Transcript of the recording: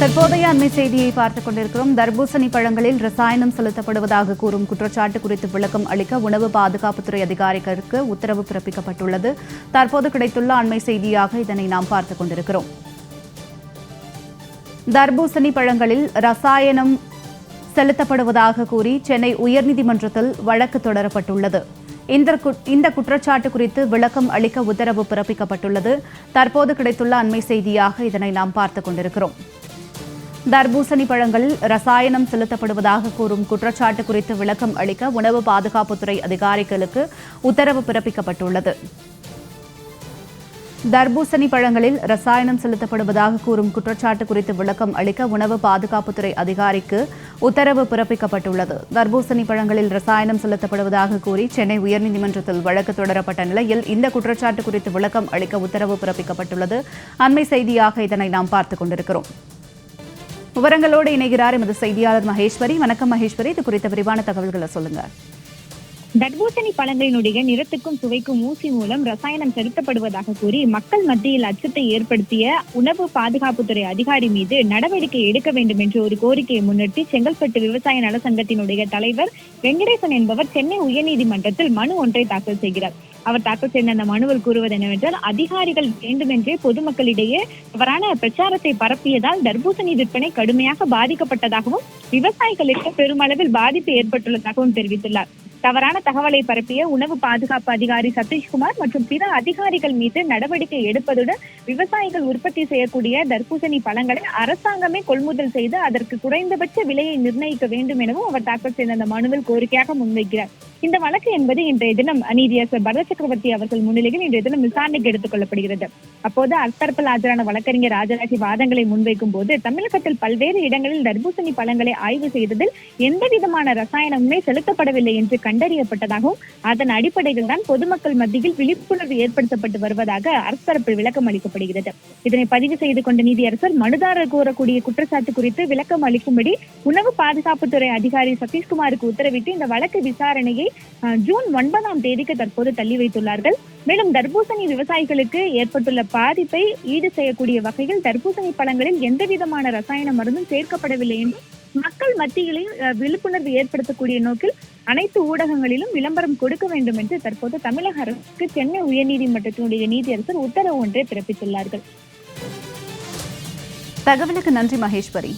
தற்போதைய அண்மை செய்தியை பார்த்துக் கொண்டிருக்கிறோம். தர்பூசணி பழங்களில் ரசாயனம் செலுத்தப்படுவதாக கூறும் குற்றச்சாட்டு குறித்து விளக்கம் அளிக்க உணவு பாதுகாப்புத்துறை அதிகாரிகளுக்கு உத்தரவு பிறப்பிக்கப்பட்டுள்ளது. தற்போது கிடைத்துள்ள அண்மை செய்தியாக இதனை நாம் பார்த்துக் கொண்டிருக்கிறோம். தர்பூசணி பழங்களில் ரசாயனம் செலுத்தப்படுவதாக கூறி சென்னை உயர்நீதிமன்றத்தில் வழக்கு தொடரப்பட்டுள்ளது. இந்த இந்த குற்றச்சாட்டு குறித்து விளக்கம் அளிக்க உத்தரவு பிறப்பிக்கப்பட்டுள்ளது. தற்போது கிடைத்துள்ள அண்மை செய்தியாக இதனை நாம் பார்த்துக் கொண்டிருக்கிறோம். தர்பூசணி பழங்களில் ரசாயனம் செலுத்தப்படுவதாக கூறும் குற்றச்சாட்டு குறித்து விளக்கம் அளிக்க உணவு பாதுகாப்புத்துறை அதிகாரிகளுக்கு உத்தரவு பிறப்பிக்கப்பட்டுள்ளது. தர்பூசணி பழங்களில் ரசாயனம் செலுத்தப்படுவதாக கூறும் குற்றச்சாட்டு குறித்து விளக்கம் அளிக்க உணவு பாதுகாப்புத்துறை அதிகாரிக்கு உத்தரவு பிறப்பிக்கப்பட்டுள்ளது. தர்பூசணி பழங்களில் ரசாயனம் செலுத்தப்படுவதாக கூறி சென்னை உயர்நீதிமன்றத்தில் வழக்கு தொடரப்பட்ட நிலையில் இந்த குற்றச்சாட்டு குறித்து விளக்கம் அளிக்க உத்தரவு பிறப்பிக்கப்பட்டுள்ளது. அண்மை செய்தியாக இதனை நாம் பார்த்துக் கொண்டிருக்கிறோம். விவரங்களோடு இணைகிறார் எமது செய்தியாளர் மகேஸ்வரி. வணக்கம் மகேஸ்வரி. இது குறித்த விரிவான தகவல்களை சொல்லுங்க. தர்பூசணி பழங்களினுடைய நிறத்துக்கும் சுவைக்கும் ஊசி மூலம் ரசாயனம் செலுத்தப்படுவதாக கூறி மக்கள் மத்தியில் அச்சத்தை ஏற்படுத்திய உணவு பாதுகாப்புத்துறை அதிகாரி மீது நடவடிக்கை எடுக்க வேண்டும் என்ற ஒரு கோரிக்கையை முன்னிட்டு செங்கல்பட்டு விவசாய நல சங்கத்தினுடைய தலைவர் வெங்கடேசன் என்பவர் சென்னை உயர்நீதிமன்றத்தில் மனு ஒன்றை தாக்கல் செய்கிறார். அவர் தாக்கல் செய்த அந்த மனுவில் கூறுவது என்னவென்றால் அதிகாரிகள் வேண்டுமென்றே பொதுமக்களிடையே தவறான பிரச்சாரத்தை பரப்பியதால் தர்பூசணி விற்பனை கடுமையாக பாதிக்கப்பட்டதாகவும் விவசாயிகளுக்கு பெருமளவில் பாதிப்பு ஏற்பட்டுள்ளதாகவும் தெரிவித்துள்ளார். தவறான தகவலை பரப்பிய உணவு பாதுகாப்பு அதிகாரி சதீஷ்குமார் மற்றும் பிற அதிகாரிகள் மீது நடவடிக்கை எடுப்பதுடன் விவசாயிகள் உற்பத்தி செய்யக்கூடிய தர்பூசணி பழங்களை அரசாங்கமே கொள்முதல் செய்து அதற்கு குறைந்தபட்ச விலையை நிர்ணயிக்க வேண்டும் எனவும் அவர் தாக்கல் செய்த அந்த மனுவில் கோரிக்கையாக முன்வைக்கிறார். இந்த வழக்கு என்பது இன்றைய தினம் நீதியரசர் பரத சக்கரவர்த்தி அவர்கள் முன்னிலையில் இன்றைய தினம் விசாரணைக்கு எடுத்துக் கொள்ளப்படுகிறது அப்போது அர்த்தரப்பில் ஆஜரான வழக்கறிஞர் ராஜராஜி வாதங்களை முன்வைக்கும் போது தமிழகத்தில் பல்வேறு இடங்களில் தர்பூசணி பழங்களை ஆய்வு செய்ததில் எந்த விதமான ரசாயனமுமே செலுத்தப்படவில்லை என்று கண்டறியப்பட்டதாகவும் அதன் அடிப்படையில் தான் பொதுமக்கள் மத்தியில் விழிப்புணர்வு ஏற்படுத்தப்பட்டு வருவதாக அரசு விளக்கம் அளிக்கப்படுகிறது. இதனை பதிவு செய்து கொண்ட நீதியரசர் மனுதாரர் கூறக்கூடிய குற்றச்சாட்டு குறித்து விளக்கம் அளிக்கும்படி உணவு பாதுகாப்புத்துறை அதிகாரி சதீஷ்குமாருக்கு உத்தரவிட்டு இந்த வழக்கு விசாரணையை ஜூன் ஒன்பதாம் தேதிக்கு தற்போது தள்ளி வைத்துள்ளார்கள். மேலும் தர்பூசணி விவசாயிகளுக்கு ஏற்பட்டுள்ள பாதிப்பை ஈடு செய்யக்கூடிய வகையில் தர்பூசணி பழங்களில் எந்த விதமான ரசாயன மருந்தும் சேர்க்கப்படவில்லை என்றும் மக்கள் மத்தியிலும் விழிப்புணர்வு ஏற்படுத்தக்கூடிய நோக்கில் அனைத்து ஊடகங்களிலும் விளம்பரம் கொடுக்க வேண்டும் என்று தற்போது தமிழக அரசுக்கு சென்னை உயர்நீதிமன்றத்தினுடைய நீதியரசர் உத்தரவு ஒன்றை பிறப்பித்துள்ளார்கள். தகவலுக்கு நன்றி மகேஸ்வரி.